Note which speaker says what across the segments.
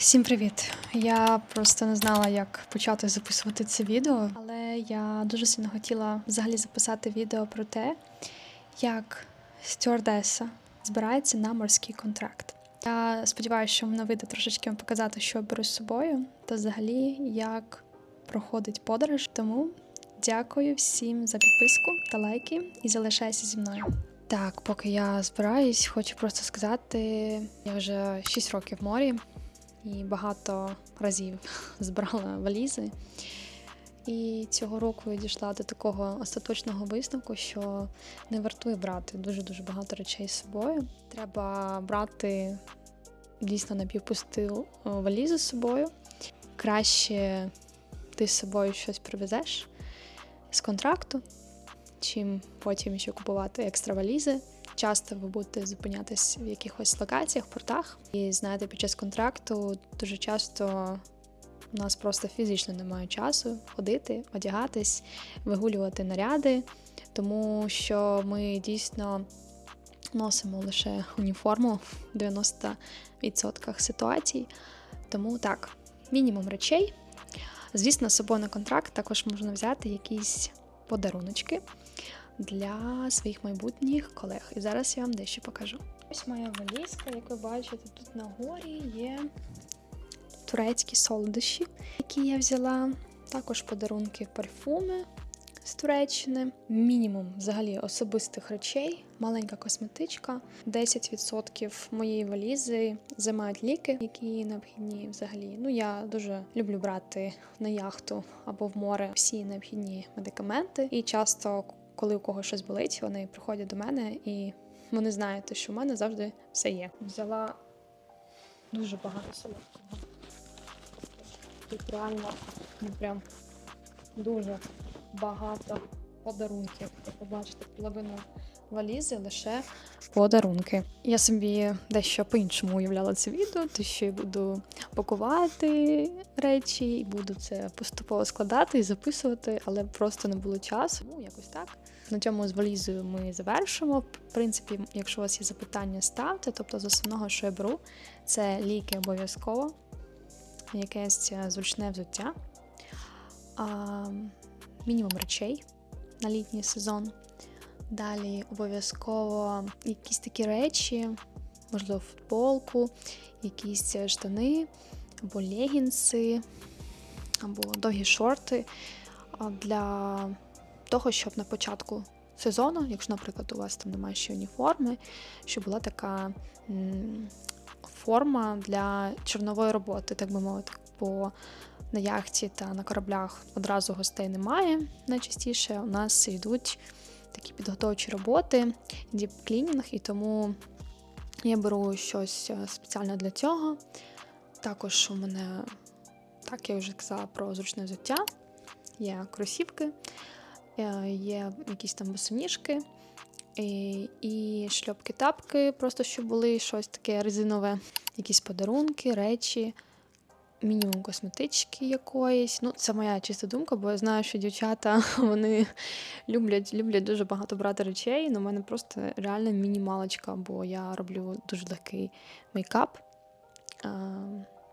Speaker 1: Всім привіт! Я просто не знала, як почати записувати це відео, але я дуже сильно хотіла взагалі записати відео про те, як стюардеса збирається на морський контракт. Я сподіваюся, що мене вийде трошечки вам показати, що я беру з собою, та взагалі як проходить подорож. Тому дякую всім за підписку та лайки і залишайся зі мною. Так, поки я збираюсь, хочу просто сказати, я вже 6 років в морі і багато разів збирала валізи. І цього року я дійшла до такого остаточного висновку, що не вартує брати дуже-дуже багато речей з собою. Треба брати дійсно напівпусту валізу з собою. Краще ти з собою щось привезеш з контракту, чим потім ще купувати екстра валізи. Часто ви будете зупинятись в якихось локаціях, портах. І знаєте, під час контракту дуже часто у нас просто фізично немає часу ходити, одягатись, вигулювати наряди, тому що ми дійсно носимо лише уніформу в 90% ситуацій. Тому так, мінімум речей. Звісно, з собою на контракт також можна взяти якісь подаруночки для своїх майбутніх колег. І зараз я вам дещо покажу. Ось моя валізка, як ви бачите, тут на горі є турецькі солодощі, які я взяла. Також подарунки парфуми з Туреччини, мінімум взагалі особистих речей, маленька косметичка. 10% моєї валізи займають ліки, які необхідні взагалі. Ну я дуже люблю брати на яхту або в море всі необхідні медикаменти. І часто, коли у когось щось болить, вони приходять до мене і вони знають, що в мене завжди все є. Взяла дуже багато солодкого. Тут реально ну, прям дуже багато подарунків. Ви побачите половину валізи лише подарунки. Я собі дещо по-іншому уявляла це відео, то що я буду пакувати речі, і буду це поступово складати і записувати, але просто не було часу. Ну, якось так. На цьому з валізою ми завершимо. В принципі, якщо у вас є запитання, ставте. Тобто, з основного, що я беру, це ліки обов'язково, якесь зручне взуття, а, мінімум речей на літній сезон. Далі обов'язково якісь такі речі, можливо, футболку, якісь штани, або легінси, або довгі шорти для того, щоб на початку сезону, якщо, наприклад, у вас там немає ще уніформи, щоб була така форма для чорнової роботи, так би мовити, бо на яхті та на кораблях одразу гостей немає. Найчастіше у нас йдуть такі підготовчі роботи, діп-клінінг, і тому я беру щось е, спеціально для цього. Також у мене, так я вже казала про зручне взуття, є кросівки, є якісь там босоніжки і, і шльопки-тапки, просто щоб були щось таке резинове, якісь подарунки, речі. Мінімум косметички якоїсь. Ну, це моя чиста думка, бо я знаю, що дівчата вони люблять люблять дуже багато брати речей. але в мене просто реально мінімалочка, бо я роблю дуже легкий мейкап. А,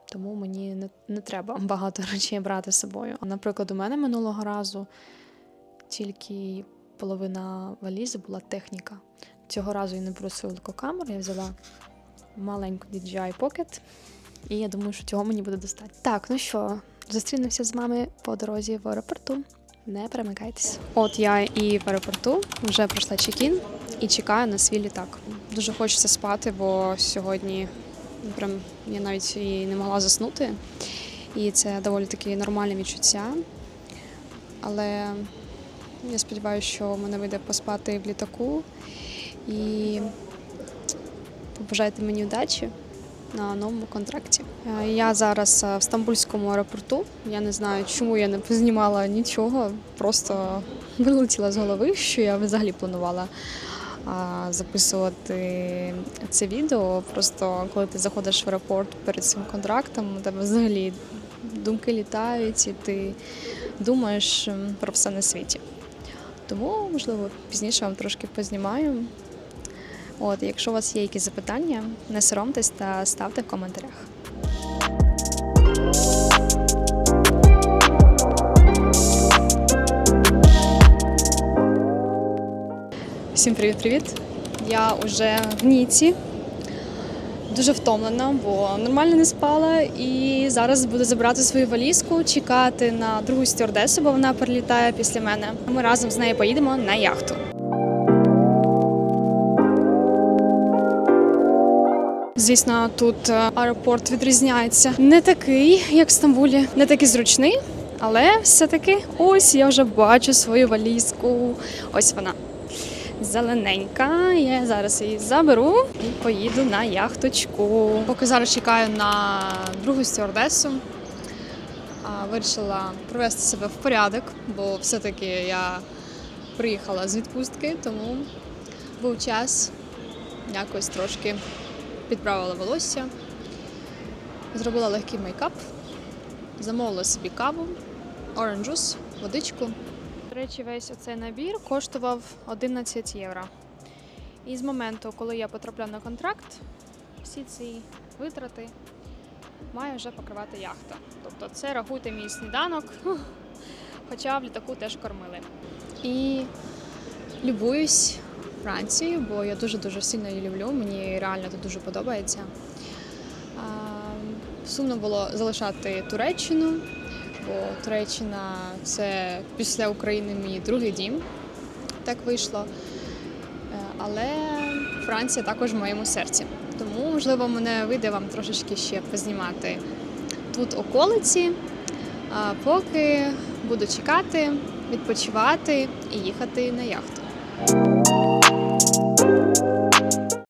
Speaker 1: тому мені не, не треба багато речей брати з собою. Наприклад, у мене минулого разу тільки половина валізи була техніка. Цього разу я не велику камеру, я взяла маленьку DJI Pocket. І я думаю, що цього мені буде достатньо. Так, ну що, зустрінемося з вами по дорозі в аеропорту. Не перемикайтесь. От я і в аеропорту вже пройшла чекін і чекаю на свій літак. Дуже хочеться спати, бо сьогодні прям я навіть і не могла заснути. І це доволі таки нормальне відчуття. Але я сподіваюся, що мене вийде поспати в літаку. І побажайте мені удачі на новому контракті. Е, Я зараз е, в Стамбульському аеропорту. Я не знаю, чому я не познімала нічого. Просто вилетіла з голови, що я взагалі планувала записувати це відео. Просто коли ти заходиш в аеропорт перед цим контрактом, у тебе взагалі думки літають, і ти думаєш про все на світі. Тому, можливо, пізніше вам трошки познімаю. От, Якщо у вас є якісь запитання, не соромтесь та ставте в коментарях. Всім привіт-привіт! Я уже в Ніці. Дуже втомлена, бо нормально не спала. І зараз буду забирати свою валізку, чекати на другу стюардесу, бо вона прилітає після мене. Ми разом з нею поїдемо на яхту. Звісно, тут е, аеропорт відрізняється. Не такий, як в Стамбулі, не такий зручний, але все-таки ось я вже бачу свою валізку. Ось вона зелененька. Я зараз її заберу і поїду на яхточку. Поки зараз чекаю на другу стюардесу. Вирішила привести себе в порядок, бо все-таки я приїхала з відпустки, тому був час якось трошки підправила волосся, зробила легкий мейкап, замовила собі каву, оранж juice, водичку. Речі, весь оцей набір коштував 11 євро. І з моменту, коли я потрапляю на контракт, всі ці витрати має вже покривати яхта. Тобто це рахуйте мій сніданок, хоча в літаку теж кормили. І любуюсь Францією, бо я дуже-дуже сильно її люблю. Мені реально тут дуже подобається. Сумно було залишати Туреччину, бо Туреччина це після України мій другий дім. Так вийшло. Е, Але Франція також в моєму серці. Тому, можливо, мене вийде вам трошечки ще познімати тут околиці. А поки буду чекати, відпочивати і їхати на яхту.